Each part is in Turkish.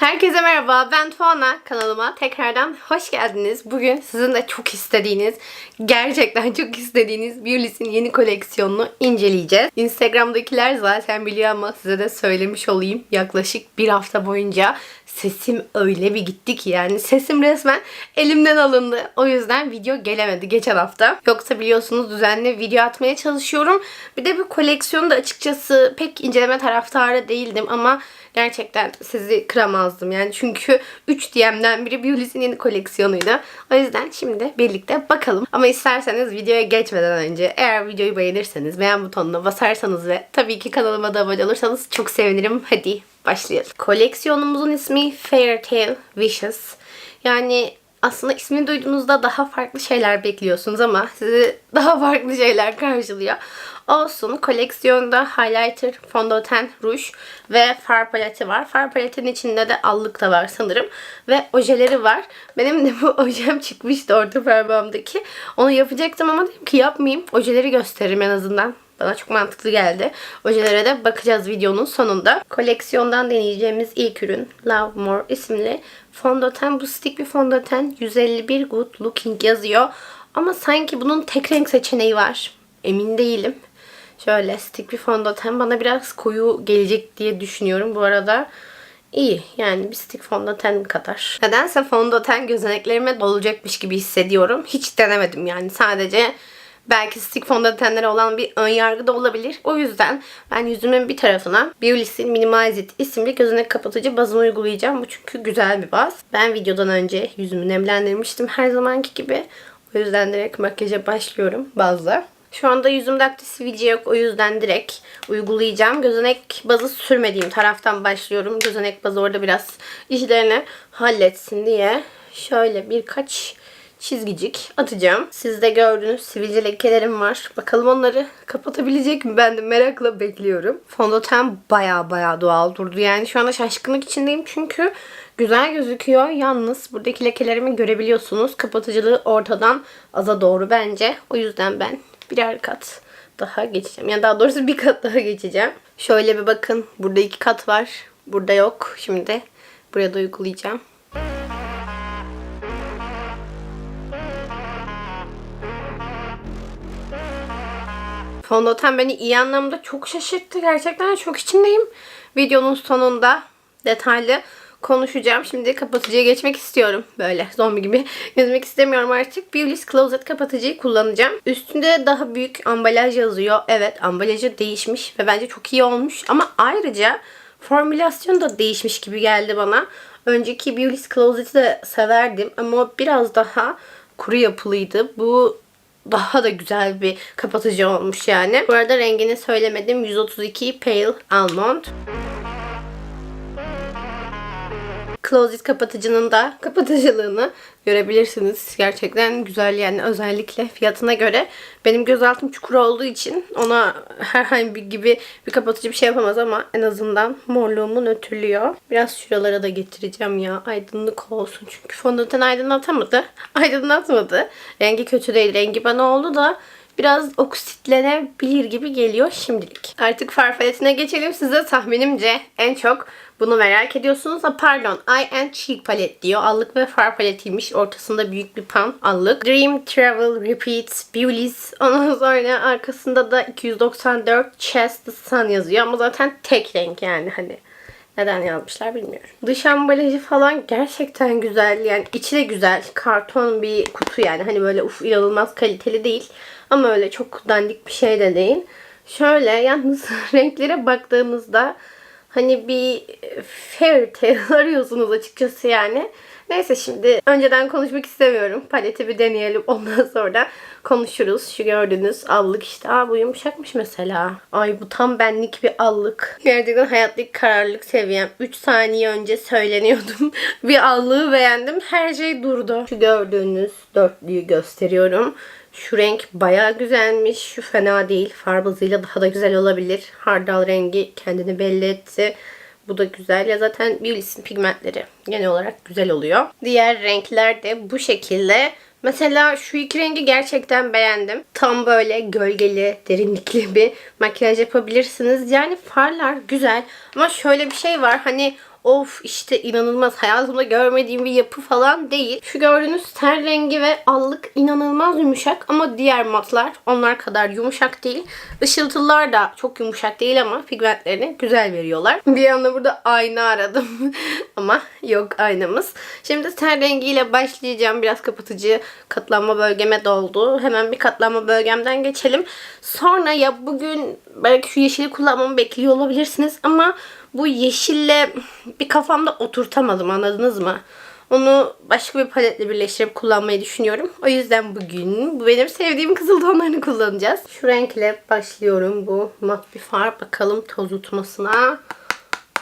Herkese merhaba, ben Tuana. Kanalıma tekrardan hoş geldiniz. Bugün sizin de çok istediğiniz, gerçekten çok istediğiniz Biolis'in yeni koleksiyonunu inceleyeceğiz. Instagram'dakiler zaten biliyor ama size de söylemiş olayım. Yaklaşık bir hafta boyunca sesim öyle bir gitti ki yani sesim resmen elimden alındı. O yüzden video gelemedi geçen hafta. Yoksa biliyorsunuz düzenli video atmaya çalışıyorum. Bir de bu koleksiyonu da açıkçası pek inceleme taraftarı değildim ama gerçekten sizi kıramazdım. Yani çünkü 3 DM'den biri Biolis'in yeni koleksiyonuydu. O yüzden şimdi birlikte bakalım. Ama isterseniz videoya geçmeden önce eğer videoyu beğenirseniz beğen butonuna basarsanız ve tabii ki kanalıma da abone olursanız çok sevinirim. Hadi başlayalım. Koleksiyonumuzun ismi Fairytale Wishes. Yani aslında ismini duyduğunuzda daha farklı şeyler bekliyorsunuz ama sizi daha farklı şeyler karşılıyor. Olsun koleksiyonda highlighter, fondöten, ruj ve far paleti var. Far paletin içinde de allık da var sanırım. Ve ojeleri var. Benim de bu ojem çıkmıştı orta parmağımdaki. Onu yapacaktım ama dedim ki yapmayayım. Ojeleri gösteririm en azından. Bana çok mantıklı geldi. Ojelere de bakacağız videonun sonunda. Koleksiyondan deneyeceğimiz ilk ürün Love More isimli fondöten. Bu stick bir fondöten. 151 Good Looking yazıyor. Ama sanki bunun tek renk seçeneği var. Emin değilim. Şöyle stick bir fondöten bana biraz koyu gelecek diye düşünüyorum. Bu arada iyi. Yani bir stick fondöten kadar. Nedense fondöten gözeneklerime dolacakmış gibi hissediyorum. Hiç denemedim yani. Sadece belki stick fondötenlere olan bir ön yargı da olabilir. O yüzden ben yüzümün bir tarafına Biolis'in Minimize It isimli gözenek kapatıcı bazını uygulayacağım. Bu çünkü güzel bir baz. Ben videodan önce yüzümü nemlendirmiştim her zamanki gibi. O yüzden direkt makyaja başlıyorum bazla. Şu anda yüzümde aktif sivilce yok. O yüzden direkt uygulayacağım. Gözenek bazı sürmediğim taraftan başlıyorum. Gözenek bazı orada biraz işlerini halletsin diye. Şöyle birkaç çizgicik atacağım. Siz de gördüğünüz sivilce lekelerim var. Bakalım onları kapatabilecek mi? Ben de merakla bekliyorum. Fondöten baya baya doğal durdu. Yani şu anda şaşkınlık içindeyim çünkü güzel gözüküyor. Yalnız buradaki lekelerimi görebiliyorsunuz. Kapatıcılığı ortadan aza doğru bence. O yüzden ben birer kat daha geçeceğim. Yani daha doğrusu bir kat daha geçeceğim. Şöyle bir bakın. Burada iki kat var. Burada yok. Şimdi buraya da uygulayacağım. Fondöten beni iyi anlamda çok şaşırttı. Gerçekten çok içindeyim. Videonun sonunda detaylı konuşacağım. Şimdi kapatıcıya geçmek istiyorum. Böyle zombi gibi gezmek istemiyorum artık. Biolis Closet kapatıcıyı kullanacağım. Üstünde daha büyük ambalaj yazıyor. Evet ambalajı değişmiş ve bence çok iyi olmuş. Ama ayrıca formülasyon da değişmiş gibi geldi bana. Önceki Biolis Closet'i de severdim ama biraz daha kuru yapılıydı. Bu daha da güzel bir kapatıcı olmuş yani. Bu arada rengini söylemedim. 132 Pale Almond. Closet kapatıcının da kapatıcılığını görebilirsiniz. Gerçekten güzel yani özellikle fiyatına göre. Benim gözaltım çukur olduğu için ona herhangi bir gibi bir kapatıcı bir şey yapamaz ama en azından morluğumu nötrlüyor. Biraz şuralara da getireceğim ya. Aydınlık olsun. Çünkü fondöten aydınlatamadı. Aydınlatmadı. Rengi kötü değil. Rengi bana oldu da biraz oksitlenebilir gibi geliyor şimdilik. Artık far paletine geçelim. Size tahminimce en çok bunu merak ediyorsunuz. Ha, pardon. Eye and Cheek palet diyor. Allık ve far paletiymiş. Ortasında büyük bir pan allık. Dream Travel Repeat Beulis. Ondan sonra arkasında da 294 Chest the Sun yazıyor. Ama zaten tek renk yani hani. Neden yazmışlar bilmiyorum. Dış ambalajı falan gerçekten güzel. Yani içi de güzel. Karton bir kutu yani. Hani böyle uf inanılmaz kaliteli değil. Ama öyle çok dandik bir şey de değil. Şöyle yalnız renklere baktığımızda hani bir fairy tale arıyorsunuz açıkçası yani. Neyse şimdi önceden konuşmak istemiyorum. Paleti bir deneyelim. Ondan sonra konuşuruz. Şu gördüğünüz allık işte. Aa bu yumuşakmış mesela. Ay bu tam benlik bir allık. Gerçekten hayattaki kararlılık seviyem. 3 saniye önce söyleniyordum. bir allığı beğendim. Her şey durdu. Şu gördüğünüz dörtlüyü gösteriyorum. Şu renk baya güzelmiş. Şu fena değil. Far bazıyla daha da güzel olabilir. Hardal rengi kendini belli etti. Bu da güzel. Ya zaten Biolis'in pigmentleri genel olarak güzel oluyor. Diğer renkler de bu şekilde. Mesela şu iki rengi gerçekten beğendim. Tam böyle gölgeli, derinlikli bir makyaj yapabilirsiniz. Yani farlar güzel. Ama şöyle bir şey var. Hani of işte inanılmaz hayatımda görmediğim bir yapı falan değil. Şu gördüğünüz ten rengi ve allık inanılmaz yumuşak ama diğer matlar onlar kadar yumuşak değil. Işıltılar da çok yumuşak değil ama pigmentlerini güzel veriyorlar. Bir anda burada ayna aradım ama yok aynamız. Şimdi ten rengiyle başlayacağım. Biraz kapatıcı katlanma bölgeme doldu. Hemen bir katlanma bölgemden geçelim. Sonra ya bugün belki şu yeşili kullanmamı bekliyor olabilirsiniz ama bu yeşille bir kafamda oturtamadım anladınız mı? Onu başka bir paletle birleştirip kullanmayı düşünüyorum. O yüzden bugün bu benim sevdiğim kızıl tonlarını kullanacağız. Şu renkle başlıyorum. Bu mat bir far. Bakalım toz tutmasına.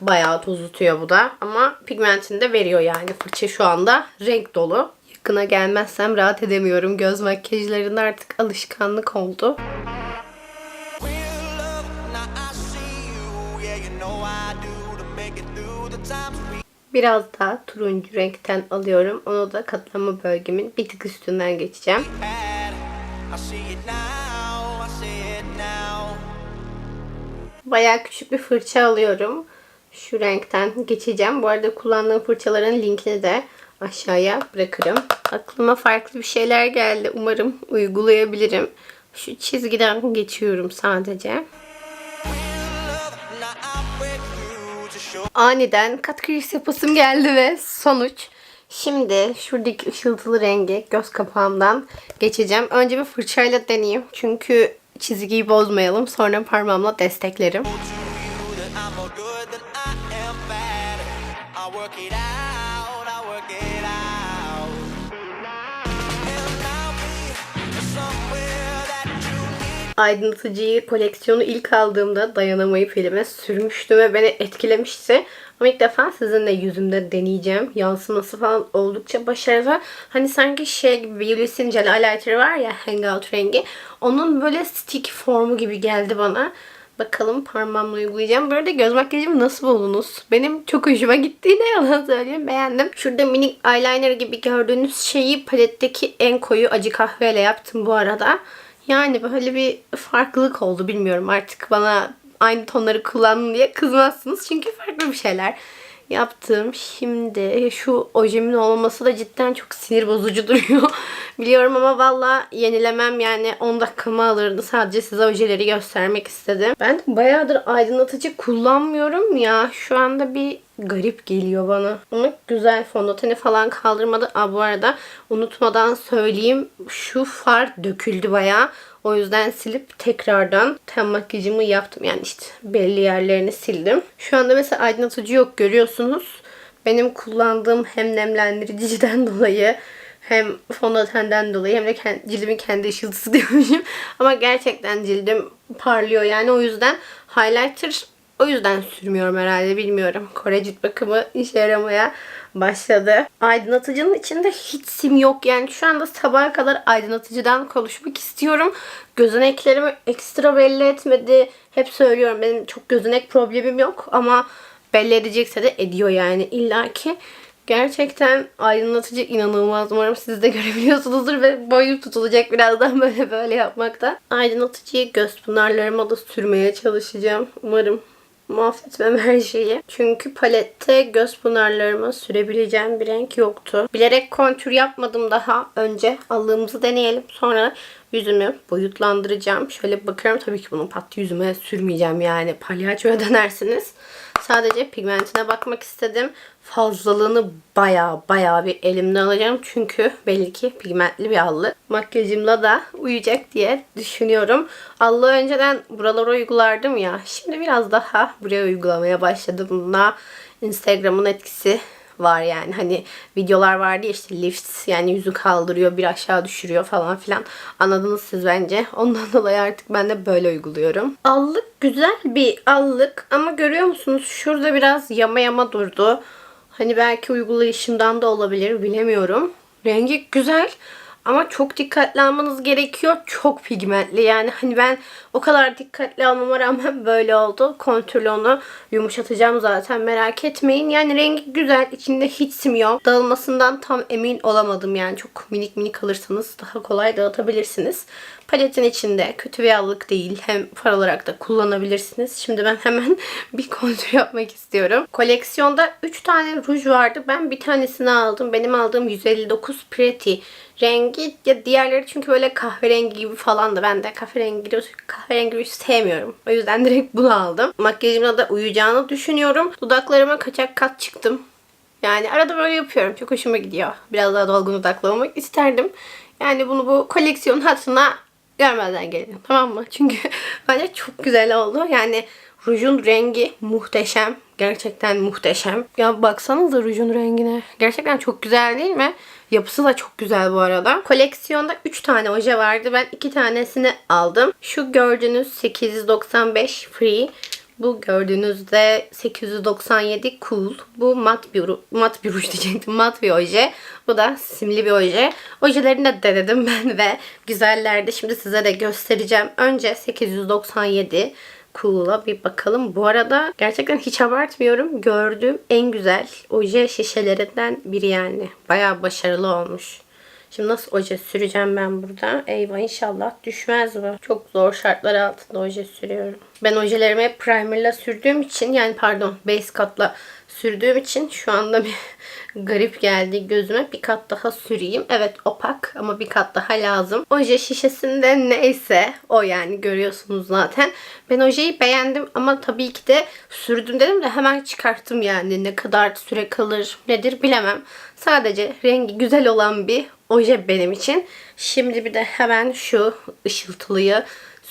Bayağı toz tutuyor bu da. Ama pigmentini de veriyor yani. Fırça şu anda renk dolu. Yakına gelmezsem rahat edemiyorum. Göz makyajlarında artık alışkanlık oldu. Biraz daha turuncu renkten alıyorum. Onu da katlanma bölgemin bir tık üstünden geçeceğim. Bayağı küçük bir fırça alıyorum. Şu renkten geçeceğim. Bu arada kullandığım fırçaların linkini de aşağıya bırakırım. Aklıma farklı bir şeyler geldi. Umarım uygulayabilirim. Şu çizgiden geçiyorum sadece. Aniden kat kriz yapasım geldi ve sonuç. Şimdi şuradaki ışıltılı rengi göz kapağımdan geçeceğim. Önce bir fırçayla deneyeyim. Çünkü çizgiyi bozmayalım. Sonra parmağımla desteklerim. I work it out, I work it out. Aydınlatıcıyı koleksiyonu ilk aldığımda dayanamayıp elime sürmüştüm ve beni etkilemişti. Ama ilk defa sizinle yüzümde deneyeceğim. Yansıması falan oldukça başarılı. Hani sanki şey gibi Beulis'in gel highlighter var ya hangout rengi. Onun böyle stick formu gibi geldi bana. Bakalım parmağımla uygulayacağım. Bu arada göz makyajımı nasıl buldunuz? Benim çok hoşuma gitti. Ne yalan söyleyeyim. Beğendim. Şurada minik eyeliner gibi gördüğünüz şeyi paletteki en koyu acı kahveyle yaptım bu arada. Yani böyle bir farklılık oldu bilmiyorum artık bana aynı tonları kullanın diye kızmazsınız çünkü farklı bir şeyler yaptım. Şimdi şu ojemin olmaması da cidden çok sinir bozucu duruyor. Biliyorum ama valla yenilemem yani 10 dakikamı alırdı. Sadece size ojeleri göstermek istedim. Ben bayağıdır aydınlatıcı kullanmıyorum ya. Şu anda bir garip geliyor bana. Ama güzel fondöteni falan kaldırmadı. Aa, bu arada unutmadan söyleyeyim. Şu far döküldü bayağı. O yüzden silip tekrardan ten makyajımı yaptım. Yani işte belli yerlerini sildim. Şu anda mesela aydınlatıcı yok görüyorsunuz. Benim kullandığım hem nemlendiriciden dolayı hem fondötenden dolayı hem de kend- cildimin kendi ışıltısı diyormuşum. Ama gerçekten cildim parlıyor yani o yüzden highlighter o yüzden sürmüyorum herhalde bilmiyorum. Kore cilt bakımı işe yaramaya başladı. Aydınlatıcının içinde hiç sim yok. Yani şu anda sabaha kadar aydınlatıcıdan konuşmak istiyorum. Gözeneklerimi ekstra belli etmedi. Hep söylüyorum benim çok gözenek problemim yok ama belli edecekse de ediyor yani illaki. Gerçekten aydınlatıcı inanılmaz. Umarım siz de görebiliyorsunuzdur ve boyum tutulacak birazdan böyle böyle yapmakta. Aydınlatıcıyı göz pınarlarıma da sürmeye çalışacağım. Umarım mahvetmem her şeyi. Çünkü palette göz pınarlarıma sürebileceğim bir renk yoktu. Bilerek kontür yapmadım daha önce. Allığımızı deneyelim. Sonra yüzümü boyutlandıracağım. Şöyle bakıyorum. Tabii ki bunu pat yüzüme sürmeyeceğim yani. Palyaçoya dönersiniz. Sadece pigmentine bakmak istedim. Fazlalığını baya baya bir elimden alacağım. Çünkü belli ki pigmentli bir allık. Makyajımla da uyacak diye düşünüyorum. Allığı önceden buralara uygulardım ya. Şimdi biraz daha buraya uygulamaya başladım. Bunda Instagram'ın etkisi var yani. Hani videolar vardı ya işte lift yani yüzü kaldırıyor bir aşağı düşürüyor falan filan. Anladınız siz bence. Ondan dolayı artık ben de böyle uyguluyorum. Allık güzel bir allık ama görüyor musunuz? Şurada biraz yama yama durdu. Hani belki uygulayışımdan da olabilir bilemiyorum. Rengi güzel ama çok dikkatli almanız gerekiyor. Çok pigmentli yani hani ben O kadar dikkatli almama rağmen böyle oldu. Kontürlü onu yumuşatacağım zaten merak etmeyin. Yani rengi güzel. içinde hiç sim yok. Dağılmasından tam emin olamadım yani. Çok minik minik alırsanız daha kolay dağıtabilirsiniz. Paletin içinde kötü bir allık değil. Hem far olarak da kullanabilirsiniz. Şimdi ben hemen bir kontür yapmak istiyorum. Koleksiyonda 3 tane ruj vardı. Ben bir tanesini aldım. Benim aldığım 159 Pretty rengi. Ya diğerleri çünkü böyle kahverengi gibi falan da ben de kahverengi kahverengi ruj sevmiyorum. O yüzden direkt bunu aldım. Makyajımda da uyacağını düşünüyorum. Dudaklarıma kaçak kat çıktım. Yani arada böyle yapıyorum. Çok hoşuma gidiyor. Biraz daha dolgun dudaklı olmak isterdim. Yani bunu bu koleksiyon hatırına görmezden gelin. Tamam mı? Çünkü bence çok güzel oldu. Yani rujun rengi muhteşem. Gerçekten muhteşem. Ya baksanıza rujun rengine. Gerçekten çok güzel değil mi? Yapısı da çok güzel bu arada. Koleksiyonda 3 tane oje vardı. Ben 2 tanesini aldım. Şu gördüğünüz 895 free. Bu gördüğünüzde 897 cool. Bu mat bir, mat bir ruj diyecektim. Mat bir oje. Bu da simli bir oje. Ojelerini de denedim ben ve güzellerdi. Şimdi size de göstereceğim. Önce 897 Cool'a bir bakalım. Bu arada gerçekten hiç abartmıyorum. Gördüğüm en güzel oje şişelerinden biri yani. Bayağı başarılı olmuş. Şimdi nasıl oje süreceğim ben burada? Eyvah inşallah düşmez bu. Çok zor şartlar altında oje sürüyorum. Ben ojelerimi primerla sürdüğüm için yani pardon base katla sürdüğüm için şu anda bir garip geldi gözüme. Bir kat daha süreyim. Evet opak ama bir kat daha lazım. Oje şişesinde neyse o yani görüyorsunuz zaten. Ben ojeyi beğendim ama tabii ki de sürdüm dedim de hemen çıkarttım yani. Ne kadar süre kalır nedir bilemem. Sadece rengi güzel olan bir oje benim için. Şimdi bir de hemen şu ışıltılıyı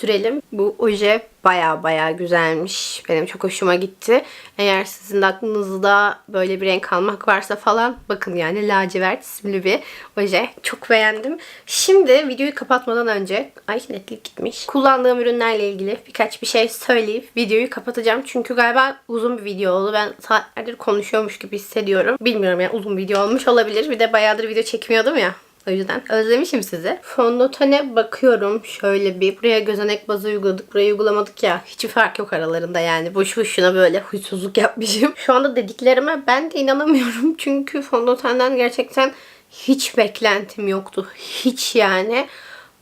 sürelim. Bu oje baya baya güzelmiş. Benim çok hoşuma gitti. Eğer sizin de aklınızda böyle bir renk almak varsa falan bakın yani lacivert isimli bir oje. Çok beğendim. Şimdi videoyu kapatmadan önce ay netlik gitmiş. Kullandığım ürünlerle ilgili birkaç bir şey söyleyip videoyu kapatacağım. Çünkü galiba uzun bir video oldu. Ben saatlerdir konuşuyormuş gibi hissediyorum. Bilmiyorum yani uzun video olmuş olabilir. Bir de bayağıdır video çekmiyordum ya. O yüzden özlemişim sizi. Fondötene bakıyorum şöyle bir. Buraya gözenek bazı uyguladık. Buraya uygulamadık ya. Hiçbir fark yok aralarında yani. Boş boşuna böyle huysuzluk yapmışım. Şu anda dediklerime ben de inanamıyorum. Çünkü fondötenden gerçekten hiç beklentim yoktu. Hiç yani.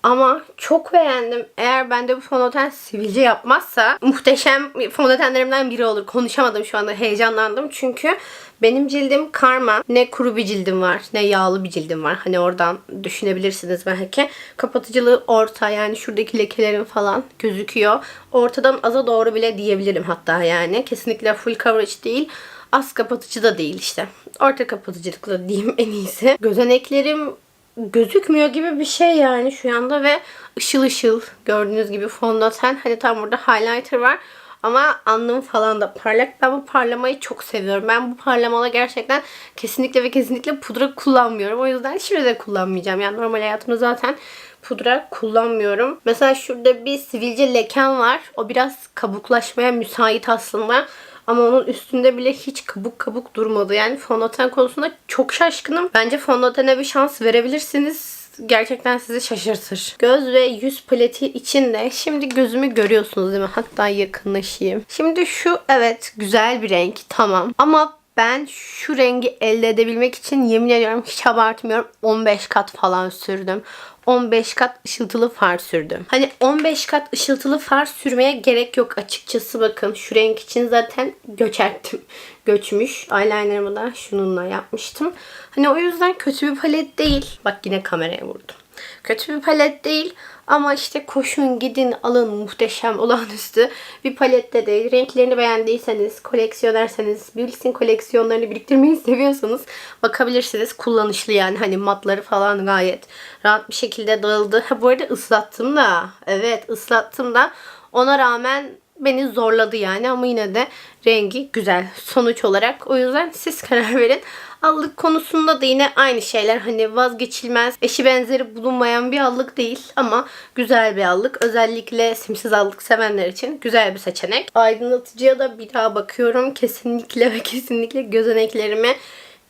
Ama çok beğendim. Eğer bende bu fondöten sivilce yapmazsa muhteşem fondötenlerimden biri olur. Konuşamadım şu anda heyecanlandım. Çünkü benim cildim karma. Ne kuru bir cildim var ne yağlı bir cildim var. Hani oradan düşünebilirsiniz belki. Kapatıcılığı orta yani şuradaki lekelerim falan gözüküyor. Ortadan aza doğru bile diyebilirim hatta yani. Kesinlikle full coverage değil. Az kapatıcı da değil işte. Orta kapatıcılıkla diyeyim en iyisi. Gözeneklerim gözükmüyor gibi bir şey yani şu anda ve ışıl ışıl gördüğünüz gibi fondöten. Hani tam burada highlighter var. Ama alnım falan da parlak. Ben bu parlamayı çok seviyorum. Ben bu parlamada gerçekten kesinlikle ve kesinlikle pudra kullanmıyorum. O yüzden şimdi de kullanmayacağım. Yani normal hayatımda zaten pudra kullanmıyorum. Mesela şurada bir sivilce leken var. O biraz kabuklaşmaya müsait aslında. Ama onun üstünde bile hiç kabuk kabuk durmadı. Yani fondöten konusunda çok şaşkınım. Bence fondötene bir şans verebilirsiniz gerçekten sizi şaşırtır. Göz ve yüz paleti içinde şimdi gözümü görüyorsunuz değil mi? Hatta yakınlaşayım. Şimdi şu evet güzel bir renk tamam. Ama ben şu rengi elde edebilmek için yemin ediyorum hiç abartmıyorum 15 kat falan sürdüm. 15 kat ışıltılı far sürdüm. Hani 15 kat ışıltılı far sürmeye gerek yok açıkçası bakın. Şu renk için zaten göçerttim. Göçmüş. Eyelinerımı da şununla yapmıştım. Hani o yüzden kötü bir palet değil. Bak yine kameraya vurdum. Kötü bir palet değil. Ama işte koşun gidin alın muhteşem olağanüstü bir palette değil. Renklerini beğendiyseniz, koleksiyonerseniz, Bills'in koleksiyonlarını biriktirmeyi seviyorsanız bakabilirsiniz. Kullanışlı yani hani matları falan gayet rahat bir şekilde dağıldı. Ha bu arada ıslattım da. Evet ıslattım da. Ona rağmen beni zorladı yani ama yine de rengi güzel sonuç olarak. O yüzden siz karar verin. Allık konusunda da yine aynı şeyler. Hani vazgeçilmez, eşi benzeri bulunmayan bir allık değil ama güzel bir allık. Özellikle simsiz allık sevenler için güzel bir seçenek. Aydınlatıcıya da bir daha bakıyorum. Kesinlikle ve kesinlikle gözeneklerimi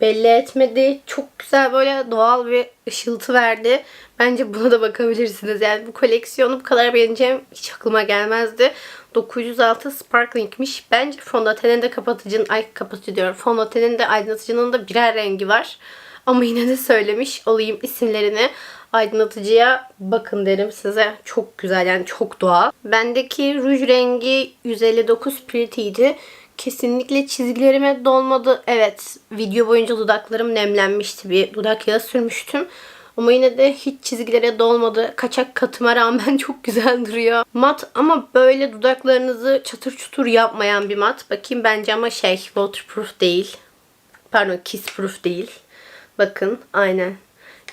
belli etmedi. Çok güzel böyle doğal bir ışıltı verdi. Bence buna da bakabilirsiniz. Yani bu koleksiyonu bu kadar beğeneceğim hiç aklıma gelmezdi. 906 Sparkling'miş. Bence fondötenin de kapatıcının, ay kapatıcı diyorum. Fondötenin de aydınlatıcının da birer rengi var. Ama yine de söylemiş olayım isimlerini. Aydınlatıcıya bakın derim size. Çok güzel yani çok doğal. Bendeki ruj rengi 159 Pretty'ydi. Kesinlikle çizgilerime dolmadı. Evet video boyunca dudaklarım nemlenmişti. Bir dudak yağı sürmüştüm. Ama yine de hiç çizgilere dolmadı. Kaçak katıma rağmen çok güzel duruyor. Mat ama böyle dudaklarınızı çatır çutur yapmayan bir mat. Bakayım bence ama şey waterproof değil. Pardon kissproof değil. Bakın aynen.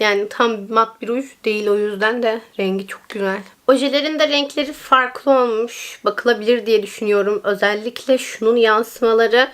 Yani tam mat bir ruj değil o yüzden de rengi çok güzel. Ojelerin de renkleri farklı olmuş. Bakılabilir diye düşünüyorum. Özellikle şunun yansımaları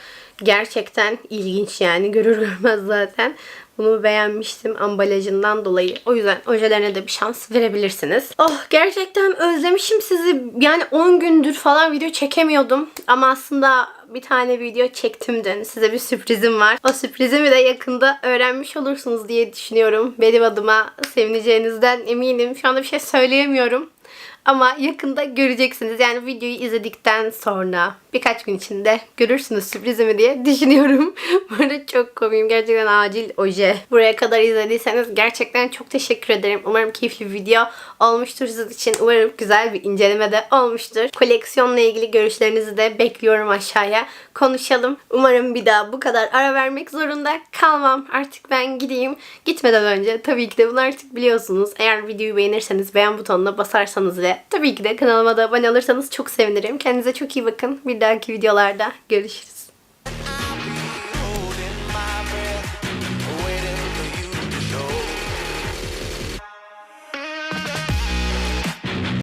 gerçekten ilginç yani. Görür görmez zaten. Bunu beğenmiştim ambalajından dolayı. O yüzden ojelerine de bir şans verebilirsiniz. Oh gerçekten özlemişim sizi. Yani 10 gündür falan video çekemiyordum. Ama aslında bir tane video çektim dün. Size bir sürprizim var. O sürprizimi de yakında öğrenmiş olursunuz diye düşünüyorum. Benim adıma sevineceğinizden eminim. Şu anda bir şey söyleyemiyorum. Ama yakında göreceksiniz. Yani videoyu izledikten sonra birkaç gün içinde görürsünüz sürprizimi diye düşünüyorum. Bu arada çok komiyim. Gerçekten acil oje. Buraya kadar izlediyseniz gerçekten çok teşekkür ederim. Umarım keyifli bir video olmuştur sizin için. Umarım güzel bir inceleme de olmuştur. Koleksiyonla ilgili görüşlerinizi de bekliyorum aşağıya. Konuşalım. Umarım bir daha bu kadar ara vermek zorunda kalmam. Artık ben gideyim. Gitmeden önce tabii ki de bunu artık biliyorsunuz. Eğer videoyu beğenirseniz beğen butonuna basarsanız tabii ki de kanalıma da abone olursanız çok sevinirim. Kendinize çok iyi bakın. Bir dahaki videolarda görüşürüz.